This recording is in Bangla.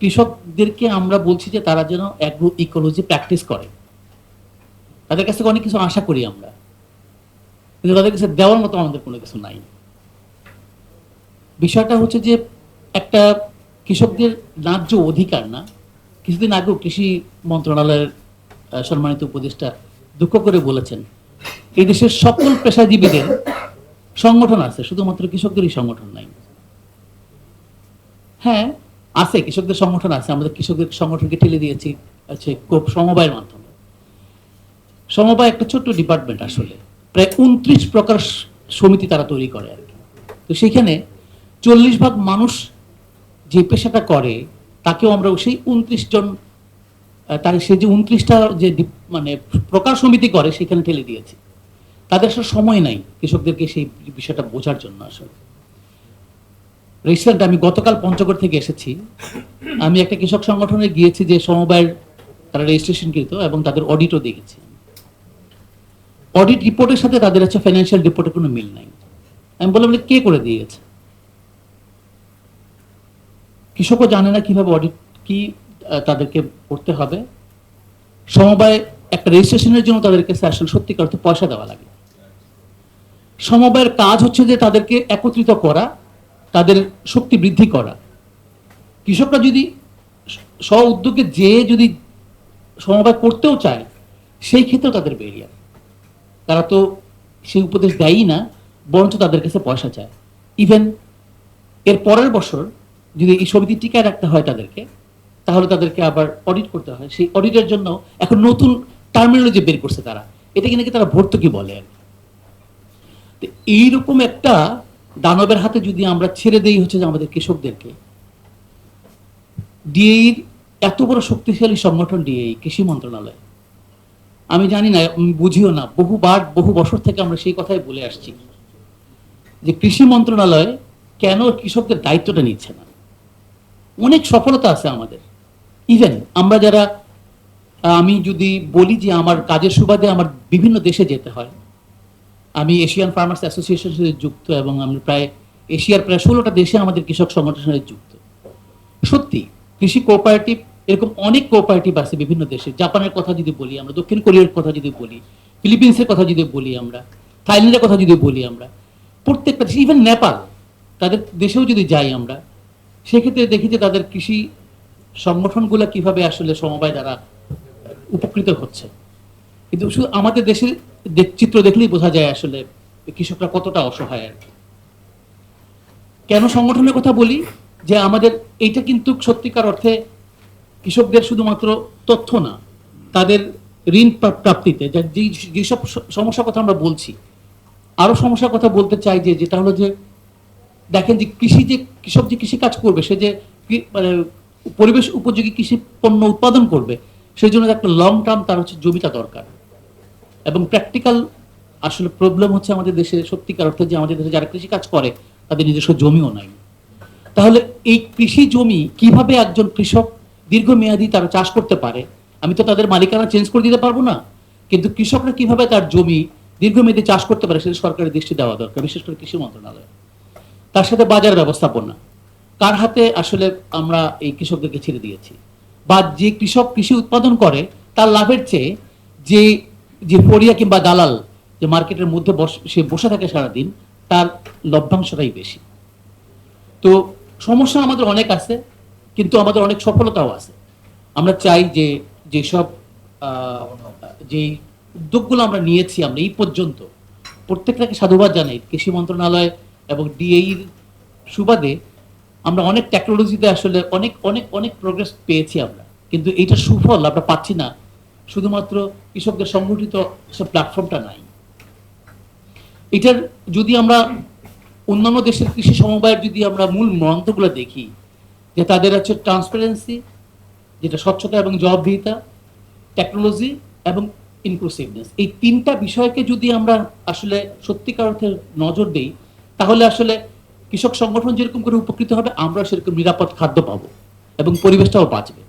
কৃষকদেরকে আমরা বলছি যে তারা যেন অ্যাগ্রো ইকোলজি প্র্যাকটিস করে। তাদের কাছ থেকে অনেক কিছু আশা করি আমরা। কিন্তু তাদের কাছে দেওয়ার মতো আমাদের কোনো কিছু নাই। বিষয়টা হচ্ছে যে একটা কৃষকদের ন্যায্য অধিকার না। কিছুদিন আগেও কৃষি মন্ত্রণালয়ের সম্মানিত উপদেষ্টা দুঃখ করে বলেছেন, এই দেশের সকল পেশাজীবীদের সংগঠন আছে, শুধুমাত্র কৃষকদেরই সংগঠন নাই। হ্যাঁ আছে, কৃষকদের সংগঠন আছে, আমাদের কৃষকদের সংগঠনকে ঠেলে দিয়েছি আছে সমবায়ের মাধ্যমে। সমবায় একটা ছোট্ট ডিপার্টমেন্ট আসলে, প্রায় উনত্রিশ প্রকার সমিতি তারা তৈরি করে আর তো সেখানে চল্লিশ ভাগ মানুষ যে পেশাটা করে, তাকেও আমরা সেই উনত্রিশ জন তার সে যে উনত্রিশটা যে মানে প্রকার সমিতি করে, সেখানে ঠেলে দিয়েছি। তাদের সময় নাই কৃষকদেরকে সেই বিষয়টা বোঝার জন্য আসলে। রিসেন্ট আমি গতকাল পঞ্চগড় থেকে এসেছি। আমি একটা কৃষক সংগঠনে গিয়েছি যে সমবায়ের তারা রেজিস্ট্রেশন কৃত এবং তাদের অডিটও দেখেছি। অডিট রিপোর্টের সাথে তাদের হচ্ছে ফাইন্যান্সিয়াল রিপোর্টের কোনো মিল নাই। আমি বললাম কে করে দিয়েছে? কৃষকও জানে না কীভাবে অডিট কি তাদেরকে করতে হবে। সমবায় একটা রেজিস্ট্রেশনের জন্য তাদেরকে আসলে সত্যিকার অর্থে পয়সা দেওয়া লাগে। সমবায়ের কাজ হচ্ছে যে তাদেরকে একত্রিত করা তাদের শক্তি বৃদ্ধি করা। কৃষকরা যদি স্ব উদ্যোগে যে যদি সমবায় করতেও চায়, সেই ক্ষেত্রেও তাদের বেরিয়ার তারা তো সেই উপদেশ দেয়ই না, বরঞ্চ তাদের কাছে পয়সা চায়। ইভেন এর পরের বছর যদি এই সমিতি টিকায় রাখতে হয় তাদেরকে, তাহলে তাদেরকে আবার অডিট করতে হয়। সেই অডিটের জন্য এখন নতুন টার্মিনোলজি বের করছে তারা। এটাকে নাকি তারা ভর্তুকি বলে। আর কি। এইরকম একটা দানবের হাতে যদি আমরা ছেড়ে দেই হচ্ছে যে আমাদের কৃষকদেরকে ডিএইর এত বড় শক্তিশালী সংগঠন ডিএই কৃষি মন্ত্রণালয়। আমি জানি না বুঝিও না, বহুবার, বহু বছর থেকে আমরা সেই কথাই বলে আসছি যে কৃষি মন্ত্রণালয় কেন কৃষকদের দায়িত্বটা নিচ্ছে না। অনেক সফলতা আছে আমাদের। ইভেন আমরা যারা আমি যদি বলি যে আমার কাজের সুবাদে আমার বিভিন্ন দেশে যেতে হয় আমি এশিয়ান ফার্মার্স অ্যাসোসিয়েশনের সাথে যুক্ত এবং আমি প্রায় এশিয়ার প্রায় ষোলোটা দেশে আমাদের কৃষক সংগঠনের সাথে যুক্ত। সত্যি, কৃষি কোঅপারেটিভ এরকম অনেক কোঅপারেটিভ আছে বিভিন্ন দেশে। জাপানের কথা যদি বলি আমরা, দক্ষিণ কোরিয়ার কথা যদি বলি, ফিলিপিন্সের কথা যদি বলি আমরা, থাইল্যান্ডের কথা যদি বলি আমরা, প্রত্যেকটা দেশে ইভেন নেপাল, তাদের দেশেও যদি যাই আমরা, সেক্ষেত্রে দেখি যে তাদের কৃষি সংগঠনগুলো কীভাবে আসলে সমবায় দ্বারা উপকৃত হচ্ছে। কিন্তু শুধু আমাদের দেখ- চিত্র দেখলেই বোঝা যায় আসলে কৃষকরা কতটা অসহায় আর কেন সংগঠনের কথা বলি? যে আমাদের এইটা কিন্তু সত্যিকার অর্থে কৃষকদের শুধুমাত্র তথ্য না, তাদের ঋণ প্রাপ্তিতে। যেসব সমস্যার কথা আমরা বলছি, আরও সমস্যার কথা বলতে চাই যে, যেটা হলো যে, দেখেন যে কৃষি যে কৃষক যে কৃষি কাজ করবে, সে যে মানে পরিবেশ উপযোগী কৃষি পণ্য উৎপাদন করবে, সেই জন্য একটা লং টার্ম তার হচ্ছে জমিটা দরকার। এবং প্র্যাকটিক্যাল আসলে প্রবলেম হচ্ছে আমাদের দেশে, সত্যিকার অর্থে যে আমাদের দেশে যারা কৃষি কাজ করে, তাদের নিজস্ব জমিও নাই। তাহলে এই কৃষি জমি কীভাবে একজন কৃষক দীর্ঘমেয়াদী তারা চাষ করতে পারে? আমি তো তাদের মালিকানা চেঞ্জ করে দিতে পারব না। কিন্তু কৃষকরা কীভাবে তার জমি দীর্ঘমেয়াদী চাষ করতে পারে সেটা সরকারের দৃষ্টি দেওয়া দরকার, বিশেষ করে কৃষি মন্ত্রণালয়। তার সাথে বাজার ব্যবস্থাপনা। কার হাতে আসলে আমরা এই কৃষকদেরকে ছেড়ে দিয়েছি? বা যে কৃষক কৃষি উৎপাদন করে, তার লাভের চেয়ে যে যে ফরিয়া কিংবা দালাল যে মার্কেটের মধ্যে সে বসে থাকে সারাদিন, তার লভ্যাংশটাই বেশি। তো সমস্যা আমাদের অনেক আছে, কিন্তু আমাদের অনেক সফলতাও আছে। আমরা চাই যে, যেসব যে উদ্যোগগুলো আমরা নিয়েছি আমরা এই পর্যন্ত, প্রত্যেকটাকে সাধুবাদ জানাই। কৃষি মন্ত্রণালয় এবং ডিএইর সুবাদে আমরা অনেক টেকনোলজিতে আসলে অনেক অনেক অনেক প্রোগ্রেস পেয়েছি আমরা। কিন্তু এইটার সুফল, আমরা পাচ্ছি না। শুধুমাত্র কৃষকদের সংগঠিত প্ল্যাটফর্মটা নাই। এটার যদি আমরা অন্যান্য দেশের কৃষি সমবায়ের যদি আমরা মূল মন্ত্রগুলো দেখি, যে তাদের হচ্ছে ট্রান্সপারেন্সি যেটা স্বচ্ছতা এবং জবাবদিহিতা টেকনোলজি এবং ইনক্লুসিভনেস এই তিনটা বিষয়কে যদি আমরা আসলে সত্যিকার অর্থে নজর দিই, তাহলে আসলে কৃষক সংগঠন যেরকম করে উপকৃত হবে আমরা সেরকম নিরাপদ খাদ্য পাবো এবং পরিবেশটাও বাঁচবে।